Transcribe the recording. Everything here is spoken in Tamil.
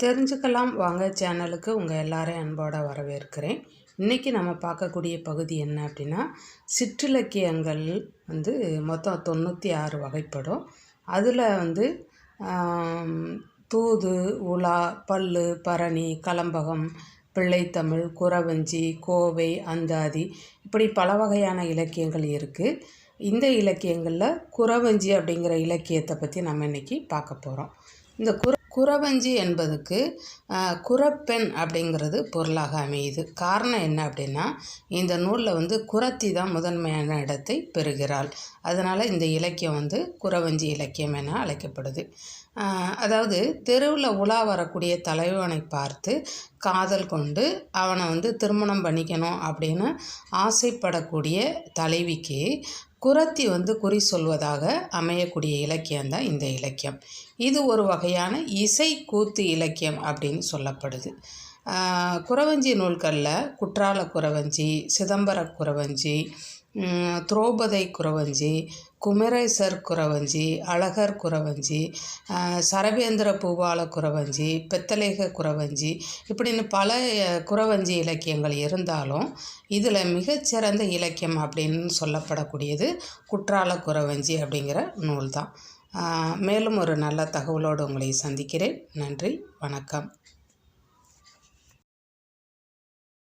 தெரிஞ்சுக்கலாம். வாங்க சேனலுக்கு உங்கள் எல்லாரையும் அன்போடு வரவேற்கிறேன். இன்றைக்கி நம்ம பார்க்கக்கூடிய பகுதி என்ன அப்படின்னா சிற்றிலக்கியங்கள் வந்து மொத்தம் தொண்ணூற்றி ஆறு வகைப்படும். அதில் வந்து தூது உலா பல்லு பரணி கலம்பகம் பிள்ளைத்தமிழ் குறவஞ்சி கோவை அந்தாதி இப்படி பல வகையான இலக்கியங்கள் இருக்குது இந்த இலக்கியங்களில் குறவஞ்சி அப்படிங்கிற இலக்கியத்தை பற்றி நம்ம இன்றைக்கி பார்க்க போகிறோம் இந்த குற குறவஞ்சி என்பதுக்கு குறப்பெண் அப்படிங்கிறது பொருளாக அமையுது. காரணம் என்ன அப்படின்னா இந்த நூலில் வந்து குரத்தி தான் முதன்மையான இடத்தை பெறுகிறாள். அதனால் இந்த இலக்கியம் வந்து குறவஞ்சி இலக்கியம் என அழைக்கப்படுது. அதாவது தெருவில் உலா வரக்கூடிய தலைவனை பார்த்து காதல் கொண்டு அவனை வந்து திருமணம் பண்ணிக்கணும் அப்படின்னு ஆசைப்படக்கூடிய தலைவிக்கு குரத்தி வந்து குறி சொல்வதாக அமையக்கூடிய இலக்கியம் தான் இந்த இலக்கியம். இது ஒரு வகையான இசை கூத்து இலக்கியம் அப்படின்னு சொல்லப்படுது. குறவஞ்சி நூல்களில் குற்றால குறவஞ்சி சிதம்பர குறவஞ்சி துரோபதை குறவஞ்சி குமரேசர் குறவஞ்சி அழகர் குறவஞ்சி சரபேந்திர பூபால குறவஞ்சி பெத்தலேக குறவஞ்சி இப்படின்னு பல குறவஞ்சி இலக்கியங்கள் இருந்தாலும் இதில் மிகச்சிறந்த இலக்கியம் அப்படின்னு சொல்லப்படக்கூடியது குற்றால குறவஞ்சி அப்படிங்கிற நூல் தான் மேலும் ஒரு நல்ல தகவலோடு உங்களை சந்திக்கிறேன். நன்றி வணக்கம்.